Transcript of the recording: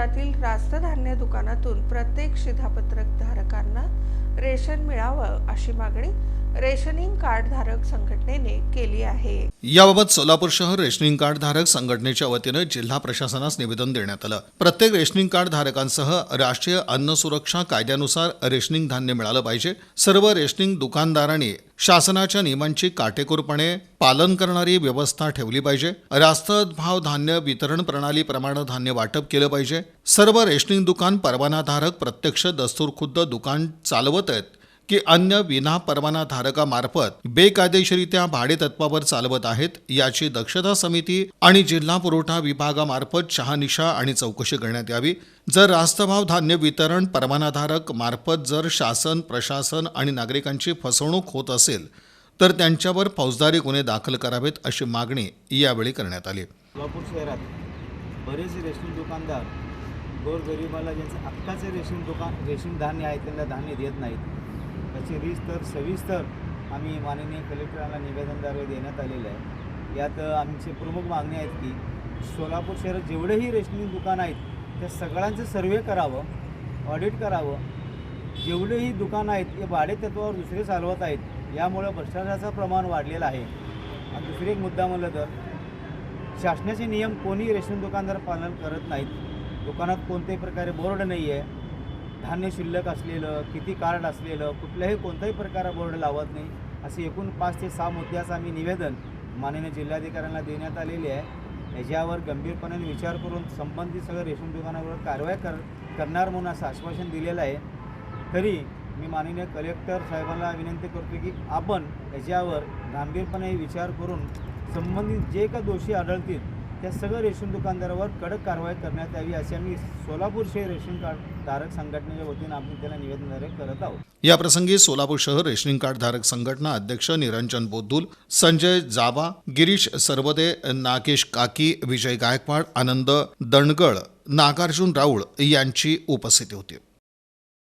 शहरातील रास्त धान्य दुकानातून प्रत्येक शिधापत्रक धारकांना रेशन मिळावं अशी मागणी रेशनिंग कार्ड धारक संघटनेने केली आहे. याबाबत सोलापूर शहर रेशनिंग कार्ड धारक संघटनेच्या वतीनं जिल्हा प्रशासनास निवेदन देण्यात आलं. प्रत्येक रेशनिंग कार्ड धारकांसह राष्ट्रीय अन्न सुरक्षा कायद्यानुसार रेशनिंग धान्य मिळालं पाहिजे. सर्व रेशनिंग दुकानदारांनी शासनाच्या नियमांची काटेकोरपणे पालन करणारी व्यवस्था ठेवली पाहिजे. रास्त भाव धान्य वितरण प्रणालीप्रमाणे धान्य वाटप केलं पाहिजे. सर्व रेशनिंग दुकान परवानाधारक प्रत्यक्ष दस्तूरखुद्द दुकान चालवत आहेत. की अन्य विना परवाना धारकामार्फत बेकायदेशीरित्या भाडेतत्वावर चालवत आहेत याची दक्षता समिती आणि जिल्हा पुरवठा विभागामार्फत शहानिशा आणि चौकशी करण्यात यावी. जर रास्तभाव धान्य वितरण परवानाधारक मार्फत जर शासन प्रशासन आणि नागरिकांची फसवणूक होत असेल तर त्यांच्यावर फौजदारी गुन्हे दाखल करावेत अशी मागणी यावेळी करण्यात आली. सोलापूर शहरात बरेच रेशन दुकानदार गोरगरिबाला ज्यांचं हक्काचे रेशन दुकान रेशन धान्य आहे त्यांना धान्य देत नाहीत. त्याची रीतसर सविस्तर आम्ही माननीय कलेक्टरांना निवेदनद्वारे देण्यात आलेलं आहे. यात आमची प्रमुख मागणी आहेत की सोलापूर शहरात जेवढेही रेशनिंग दुकान आहेत त्या सगळ्यांचं सर्वे करावं ऑडिट करावं. जेवढेही दुकानं आहेत ते भाडेतत्वावर दुसरे चालवत आहेत यामुळं भ्रष्टाचाराचं प्रमाण वाढलेलं आहे. आणि दुसरी एक मुद्दा म्हणलं तर शासनाचे नियम कोणी रेशन दुकानदार पालन करत नाहीत. दुकानात कोणत्याही प्रकारे बोर्ड नाही आहे धान्य शिल्लक असलेलं किती कार्ड असलेलं कुठल्याही कोणत्याही प्रकार बोर्ड लावत नाही असे एकूण पाच ते सहा मुद्द्याचं आम्ही निवेदन माननीय जिल्हाधिकाऱ्यांना देण्यात आलेले आहे. याच्यावर गंभीरपणे विचार करून संबंधित सगळं रेशन दुकानावर कारवाई कर करणार म्हणून असं आश्वासन दिलेलं आहे. तरी मी माननीय कलेक्टर साहेबांना विनंती करतो की आपण याच्यावर गांभीरपणे विचार करून संबंधित जे का दोषी आढळतील त्या सगळं रेशन दुकानदारावर कडक कारवाई करण्यात यावी असे आम्ही सोलापूर शहर रेशन कार्ड धारक संघटनेच्या वतीनं आपण त्याला निवेदन करत आहोत. या प्रसंगी सोलापूर शहर रेशनिंग कार्ड धारक संघटना अध्यक्ष निरंजन बोद्दुल संजय जावा गिरीश सरवदे नागेश काकी विजय गायकवाड आनंद दणगळ नागार्जुन राऊळ यांची उपस्थिती होती.